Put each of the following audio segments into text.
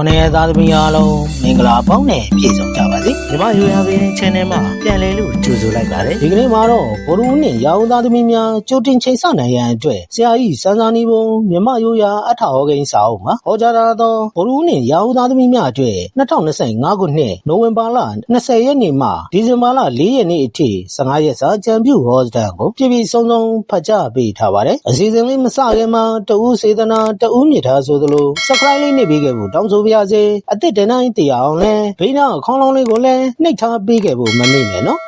ခုနှစ်ရက်သားသမီးအားလုံးမင်္ဂလာပေါင်းနဲ့ပြည့်စုံကြပါစေ။ညီမရိုးရာပင် channel မှာပြန်လည်လို့ကြိုဆိုလိုက်ပါတယ်။ဒီကနေ့မှာတော့ဘိုလ်ဦးနဲ့ရာဦးသားသမီးများကြိုတင်ချိန်ဆနိုင်ရန်အတွက်ဆရာကြီးစန်းစာနီဘုံမြမရိုးရာအထာဟောကိန်းစာအုပ်မှာဟောကြားထားသောဘိုလ်ဦးနဲ့ရာဦးသားသမီးများအတွက်2025ခုနှစ်နိုဝင်ဘာလ20ရက်နေ့မှဒီဇင်ဘာလ4ရက်နေ့အထိ15ရက်စာကြံပြုဟောကြားကိုပြည်ပြည်စုံစုံဖတ်ကြားပေးထားပါတယ်။အစီအစဉ်လေးမစခင်မှာတဦးစေတနာတဦးမြစ်ထားဆိုသလို subscribe လေးနှိပ်ပေးခဲ့ဖို့တောင်းဆိုပါရစေအသစ်တန်းတိုင်းတရားအောင်လဲဘေးနာအခေါင်းလုံးလေးကိုလည်းနှိပ်ထားပေးခဲ့ဖို့မမေ့နဲ့နော်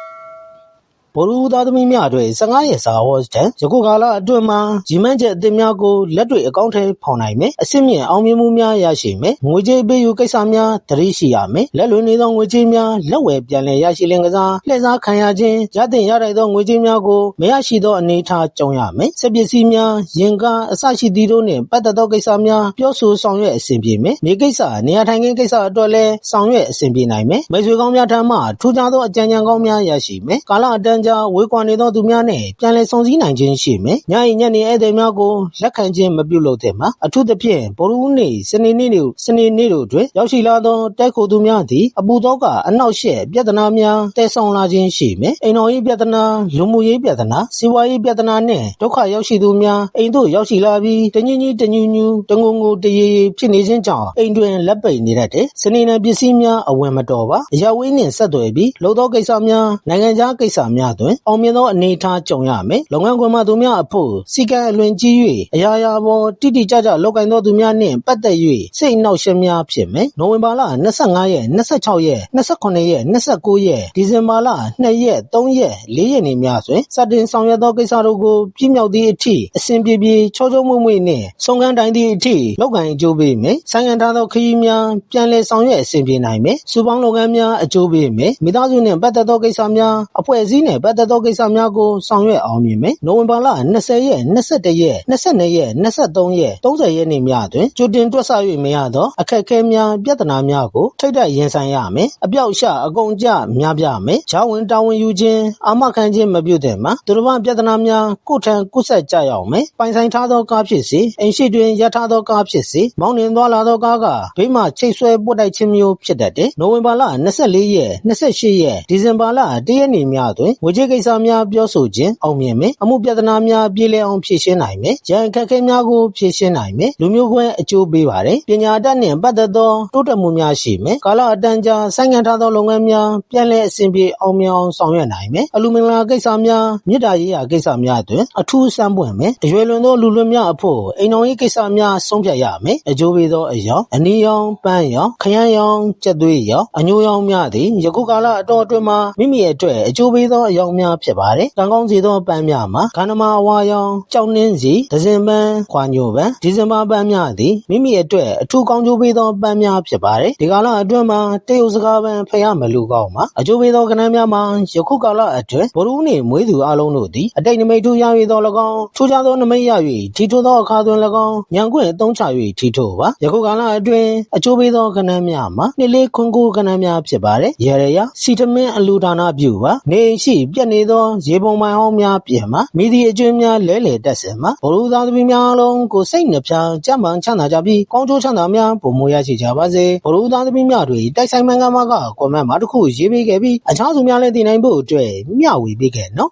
ဗိုလ်ရူသားသမီးများအတွက်15ရက်စာဟောတဲ့ယခုကာလအတွင်းမှာရီမန်းချက်အသစ်များကိုလက်တွေ့အကောင့်ထဲဖော်နိုင်မယ်အစစ်မြင့်အောင်မြင်မှုများရရှိမယ်ငွေကြေးပေးယူကိစ္စများတရိရှိရမယ်လက်လွန်နေသောငွေကြေးများလက်ဝယ်ပြန်လည်ရရှိလင်ကစားလှည့်စားခံရခြင်းရတဲ့ရတဲ့သောငွေကြေးများကိုမရရှိသောအနေအထားကြုံရမယ်စက်ပစ္စည်းများရင်ကားအစရှိသည်တို့နှင့်ပတ်သက်သောကိစ္စများပြောဆိုဆောင်ရွက်အဆင်ပြေမယ်မြေကိစ္စနေရာထိုင်ခင်းကိစ္စအတွက်လည်းဆောင်ရွက်အဆင်ပြေနိုင်မယ်မိတ်ဆွေကောင်းများထံမှထူးခြားသောအကြံဉာဏ်ကောင်းများရရှိမယ်ကာလအတန်းကြာဝေးကွာနေသောသူများနှင့်ပြန်လည်ဆုံစည်းနိုင်ခြင်းရှိမယ်ညရင်ညနေဧည့်သည်များကိုလက်ခံခြင်းမပြုလုပ်သင့်ပါအထူးသဖြင့်ဗုဒ္ဓဟူးနေ့စနေနေ့တို့စနေနေ့တို့တွင်ရောက်ရှိလာသောတိုက်ခိုသူများသည်အပူသောကအနောက်ရှက်ပြဿနာများတည်ဆောင်လာခြင်းရှိမယ်အိမ်တော်ရေးပြဿနာလူမှုရေးပြဿနာစီးပွားရေးပြဿနာနှင့်ဒုက္ခရောက်ရှိသူများအိမ်သို့ရောက်ရှိလာပြီးတညင်ကြီးတညူညူတငုံငူတရေရေဖြစ်နေခြင်းကြောင့်အိမ်တွင်လက်ပိတ်နေတတ်တယ်စနေနေ့ပစ္စည်းများအဝင်မတော်ပါအရာဝေးနှင့်ဆက်သွယ်ပြီးလုံသောကိစ္စများနိုင်ငံခြားကိစ္စများတွင်အောင်မြင်သောအနေအထားကြုံရမယ်လုပ်ငန်းခွင်မှသူများအဖို့စီကံအလွန်ကြီး၍အရာရာပေါ်တိတိကျကျလောက်ကိုင်းသောသူများနှင့်ပတ်သက်၍စိတ်အနှောက်အယှက်များဖြစ်မယ်နိုဝင်ဘာလ25ရက်26ရက်29ရက်29ရက်ဒီဇင်ဘာလ2ရက်3ရက်4ရက်နေ့များတွင်စတင်ဆောင်ရွက်သောကိစ္စတို့ကိုပြည့်မြောက်သည့်အထိအစဉ်ပြေပြေချောချောမွေ့မွေ့နှင့်ဆုံးခန်းတိုင်းသည့်အထိလောက်ကိုင်းအကျိုးပေးမယ်ဆိုင်ငံထားသောခရီးများပြန်လည်ဆောင်ရွက်အစဉ်ပြေနိုင်မယ်စူပေါင်းလုပ်ငန်းများအကျိုးပေးမယ်မိသားစုနှင့်ပတ်သက်သောကိစ္စများအဖွဲ့အစည်းနှင့်ပတ်သက်သောကိစ္စများကို ဆောင်ရွက်အောင်မြင်မယ် နိုဝင်ဘာလ20ရက်21ရက်22ရက်23ရက်30ရက်နေ့များတွင်ကြိုတင်တွက်ဆ၍မရသော အခက်အခဲများ ပြဿနာများကို ထိတ်တိုက်ရင်ဆိုင်ရမယ် အပြောက်ရှ အကုန်ကြများပြမယ်ဂျောင်းဝင်တာဝန်ယူခြင်း အာမခံခြင်း မပြုသင့်မှာသူတို့ဘာပြဿနာများ ကိုယ်ထံကုဆက်ကြရောက်မယ် ပိုင်ဆိုင်ထားသောကားဖြစ်စေ အိမ်ရှိတွင်ရထားသောကားဖြစ်စေ မောင်းနှင်သွားလာသောကားက ဘေးမှချိတ်ဆွဲပွတ်တိုက်ခြင်းမျိုး ဖြစ်တတ်တယ် နိုဝင်ဘာလ24ရက်28ရက် ဒီဇင်ဘာလ1ရက်နေ့များတွင်ငွေကြေးကိစ္စများပြောဆိုခြင်းအောင်မြင်မယ်အမှုပြဿနာများပြေလည်အောင်ဖြေရှင်းနိုင်မယ်ရန်အခက်အခဲများကိုဖြေရှင်းနိုင်မယ်လူမျိုးကွဲအကျိုးပေးပါတယ်ပညာတတ်နှင့်ပတ်သက်သောတိုးတက်မှုများရှိမယ်ကာလအတန်းကြာဆိုင်းငံ့ထားသောလုပ်ငန်းများပြန်လည်အဆင်ပြေအောင်မြင်အောင်ဆောင်ရွက်နိုင်မယ်အလူမင်္ဂလာကိစ္စများမြစ်တာရေးရာကိစ္စများတွင်အထူးစမ်းပွင့်မယ်အရွယ်လွန်သောလူလွန်များအဖို့အိမ်တော်ရေးကိစ္စများဆုံးဖြတ်ရမယ်အကျိုးပေးသောအယောင်အနီရောင်ပန်းရောင်ခရမ်းရောင်ကြက်သွေးရောင်အညိုရောင်များသည်ယခုကာလအတော်အတွင်းမှာမိမိအတွက်အကျိုးပေးသောအယောင်များဖြစ်ပါတယ်ကံကောင်းစေသောပန်းများမှာခန္ဓမာဝါရောင်ကြောက်နှင်းစီဒဇင်ပန်းခွာညိုပန်းဒီဇင်ဘာပန်းများသည်မိမိအတွက်အထူးကောင်းကျိုးပေးသောပန်းများဖြစ်ပါတယ်ဒီကာလအတွင်းမှာတရုတ်စကားပန်းဖျားမလူကောင်းမှာအကျိုးပေးသောကဏ္ဍများမှာယခုကာလအတွင်းဘရူးနှင့်မွေးသူအလုံးတို့သည်အတိတ်နမိတ်ထူရ၍သော၎င်းထူးခြားသောနမိတ်ရ၍ထီထိုးသောအခါတွင်၎င်းညံခွင့်အသုံးချ၍ထီထိုးပါယခုကာလအတွင်းအကျိုးပေးသောကဏ္ဍများမှာနှစ်လေးခွန်ကူကဏ္ဍများဖြစ်ပါတယ်ရရရစီတမင်းအလူဒါနာပြုပါနေရှိပြက်နေသောရေပုံမိုင်ဟောင်းများပြင်မှာမိသည့်အကျွင်းများလဲလှယ်တက်စင်မှာဘရူသားသမီးများအလုံးကိုစိတ်နှပြကြမ်းပန်ချမ်းသာကြပြီးကောင်းကျိုးချမ်းသာများပုံမရရှိကြပါစေဘရူသားသမီးများတွေတိုက်ဆိုင်မှန်ကမှကကွန်မန့်မှာတစ်ခုရေးပေးခဲ့ပြီးအခြားသူများလည်းသိနိုင်ဖို့အတွက်မျှဝေပေးခဲ့နော်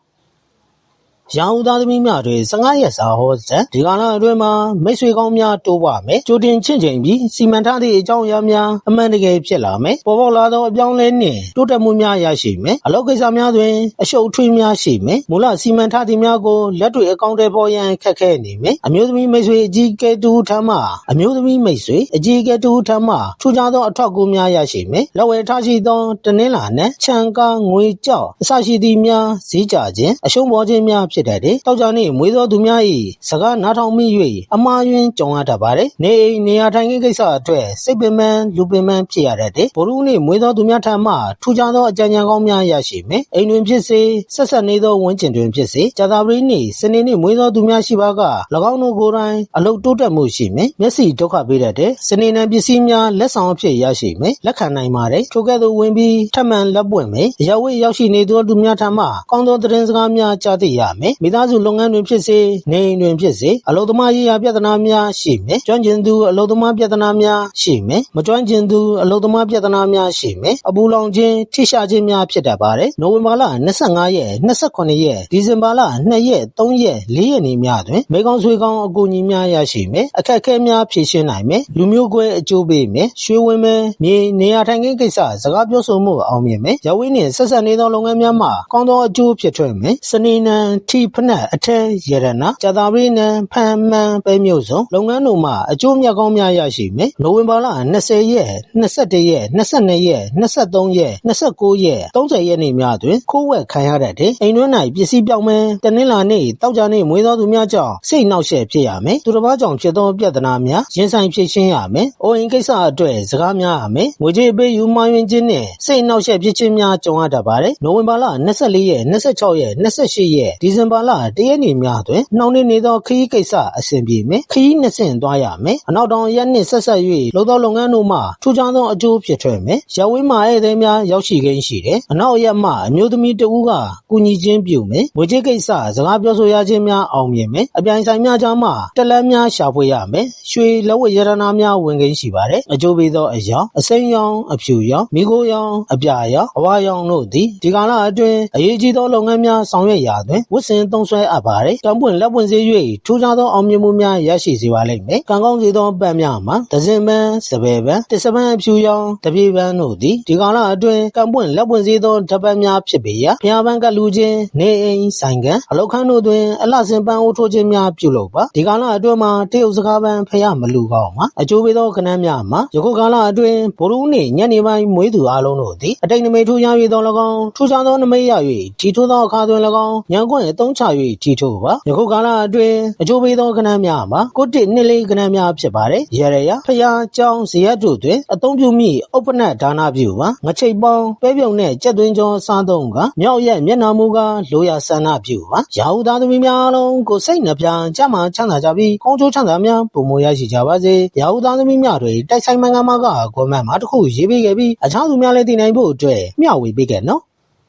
ရောင်ဦးသားသမီးများတွေ15ရက်စာဟောတဲ့ဒီကလာအတွင်းမှာမိတ်ဆွေကောင်းများတိုးပွားမယ်ကြိုတင်ချင့်ချိန်ပြီးစီမံထားသည့်အကြောင်းအရာများအမှန်တကယ်ဖြစ်လာမယ်ပေါ်ပေါက်လာသောအပြောင်းလဲနှင့်တိုးတက်မှုများရရှိမယ်အလောက်ကိစ္စများတွင်အရှုပ်အထွေးများရှိမယ်မူလစီမံထားသည့်များကိုလက်တွေ့အကောင့်တွေပေါ်ရန်ခက်ခဲနေမယ်အမျိုးသမီးမိတ်ဆွေအကြီးကဲတူထမ်းမှအမျိုးသမီးမိတ်ဆွေအကြီးကဲတူထမ်းမှထူးခြားသောအထောက်အကူများရရှိမယ်လက်ဝဲထားရှိသောတနင်္လာနဲ့ခြံကားငွေကြောက်အစရှိသည့်များဈေးကြခြင်းအရှုံးပေါ်ခြင်းများဖြစ်တတ်တယ်တောက်ကြနေ့မွေးသောသူများ၏စကားနားထောင်မိ၍အမှားယွင်းကြုံရတတ်ပါတယ်နေအိမ်နေရာထိုင်ခင်းကိစ္စအတွက်စိတ်ပင်ပန်းလူပင်ပန်းဖြစ်ရတတ်တယ်ဘိုလ်ဦးနေ့မွေးသောသူများထံမှထူးခြားသောအကြံဉာဏ်ကောင်းများရရှိမယ်အိမ်တွင်ဖြစ်စေဆက်ဆက်နေသောဝန်းကျင်တွင်ဖြစ်စေကြာသာပတေးနေ့စနေနေ့မွေးသောသူများရှိပါက၎င်းတို့ကိုယ်တိုင်အလုတ်တိုးတက်မှုရှိမယ်မျက်စိဒုက္ခပေးတတ်တယ်စနေနေ့ပစ္စည်းများလက်ဆောင်အဖြစ်ရရှိမယ်လက်ခံနိုင်ပါတယ်ထိုကဲ့သို့ဝင်ပြီးထပ်မံလက်ပွင့်မယ်ရဝိရောက်ရှိနေသောသူများထံမှကောင်းသောသတင်းစကားများကြားသိရမယ်မယ်မိသားစုလုပ်ငန်းတွင်ဖြစ်စေနေအိမ်တွင်ဖြစ်စေအလုပ်သမားရေးရာပြဿနာများရှိမယ်ကျွမ်းကျင်သူအလုပ်သမားပြဿနာများရှိမယ်မကျွမ်းကျင်သူအလုပ်သမားပြဿနာများရှိမယ်အပူလောင်ခြင်းထိရှာခြင်းများဖြစ်တတ်ပါတယ်နိုဝင်ဘာလ25ရက်28ရက်ဒီဇင်ဘာလ2ရက်3ရက်4ရက်နေ့များတွင်မေကောင်ဆွေကောင်အကူအညီများရရှိမယ်အခက်အခဲများဖြေရှင်းနိုင်မယ်လူမျိုးကွဲအကျိုးပေးမယ်ရွှေဝင်မယ်မြေနေရာထိုင်ခင်းကိစ္စစကားပြောဆိုမှုအောင်မြင်မယ်ရဝင်းနှင့်ဆက်ဆက်နေသောလုပ်ငန်းများမှာကောင်းသောအကျိုးဖြစ်ထွန်းမယ်စနေနံထိဖနက်အထက်ရတနာကြာသာပရိနံဖန်မှန်ပဲမျိုးစုံလုပ်ငန်းတို့မှာအကျိုးမြတ်ကောင်းများရရှိမယ်နိုဝင်ဘာလ20ရက်21ရက်22ရက်23ရက်29ရက်30ရက်နေ့များတွင်ခိုးဝက်ခံရတတ်တဲ့အိမ်တွင်း၌ပစ္စည်းပြောင်းမယ်တနင်္လာနေ့တောက်ကြနေ့မွေးသောသူများကြောင့်စိတ်နှောက်ယှက်ဖြစ်ရမယ်သူတစ်ပါးကြောင့်ဖြစ်သောပြဿနာများရင်ဆိုင်ဖြေရှင်းရမယ်အိုအိမ်ကိစ္စအတွက်စကားများရမယ်ငွေကြေးပေးယူမှယွင်ခြင်းနဲ့စိတ်နှောက်ယှက်ဖြစ်ခြင်းများကြုံရတတ်ပါတယ်နိုဝင်ဘာလ24ရက်26ရက်28ရက်ဒီဇင်ဘာလ1ရက်နေ့များတွင်နှောင့်နှေးနေသောခရီးကိစ္စအဆင်ပြေမယ်ခရီးနှစ်ဆင့်သွားရမယ်အနောက်တောင်ရက်နှင့်ဆက်ဆက်၍လုံသောလုပ်ငန်းတို့မှထူးခြားသောအကျိုးဖြစ်ထွန်းမယ်ရဝင်းမှာဧည့်သည်များရောက်ရှိခြင်းရှိတယ်အနောက်ရက်မှအမျိုးသမီးတဦးကကူညီခြင်းပြုမယ်ငွေကြေးကိစ္စစကားပြောဆိုရခြင်းများအောင်မြင်မယ်အပြိုင်ဆိုင်များကြားမှတက်လန်းများရှာဖွေရမယ်ရွှေလက်ဝတ်ရတနာများဝင်ခြင်းရှိပါတယ်အကျိုးပေးသောအရာအစိမ်းရောင်အဖြူရောင်မိခိုးရောင်အပြာရောင်အဝါရောင်တို့သည်ဒီကာလအတွင်းအရေးကြီးသောလုပ်ငန်းများဆောင်ရွက်ရာတွင်ဝတ်ဆင်သုံးစွဲအပ်ပါတယ်တံပွင့်လက်ပွင့်စေ၍ထူးခြားသောအောင်မြင်မှုများရရှိစေပါလိမ့်မယ်ကံကောင်းစေသောပတ်များမှာဒဇင်ပန်းစပယ်ပန်းတစ်စပန်းအဖြူရောင်တပြေပန်းတို့သည်ဒီကာလအတွင်းကံပွင့်လက်ပွင့်စေသောဓပတ်များဖြစ်ပေရာဖျားပန်းကလူချင်းနေအိမ်ဆိုင်ကန်အလောက်ခန်းတို့တွင်အလှဆင်ပန်းအိုးထိုးခြင်းများပြုလုပ်ပါဒီကာလအတွင်းမှာတရုတ်စကားပန်းဖျားမလူကောင်းမှာအကျိုးပေးသောကဏ္ဍများမှာယခုကာလအတွင်းဘိုလ်ဦးနှင့်ညနေပိုင်းမွေးသူအလုံးတို့သည်အတိတ်နမိတ်ထူးရ၍သော၎င်းထူးခြားသောနမိတ်ရ၍ထီထိုးသောအခါတွင်၎င်းညံခွင့်အသုံးချ၍ထီထိုးပါယခုကာလအတွင်းအကျိုးပေးသောကဏ္ဍများမှာကိုတစ်နှစ်လေးကဏ္ဍများဖြစ်ပါတယ်ရရရဖျားကြောင်းဇေယျတို့တွင်အသုံးပြုမိဥပ္ပနတ်ဒါနပြုပါငချိတ်ပေါင်းပဲပြုံနှင့်ကြက်သွင်းကြောစားသုံးကမြောက်ရက်မျက်နှာမူကလိုရာဆန္ဒပြုပါရာဟုသားသမီးများအလုံးကိုစိတ်နှပြကြမှာချမ်းသာကြပြီးကောင်းကျိုးချမ်းသာများပုံမရရှိကြပါစေရာဟုသားသမီးများတွေတိုက်ဆိုင်မင်္ဂမာကကွန်မန့်မှာတစ်ခုရေးပေးခဲ့ပြီးအခြားသူများလည်းသိနိုင်ဖို့အတွက်မျှဝေပေးခဲ့နော်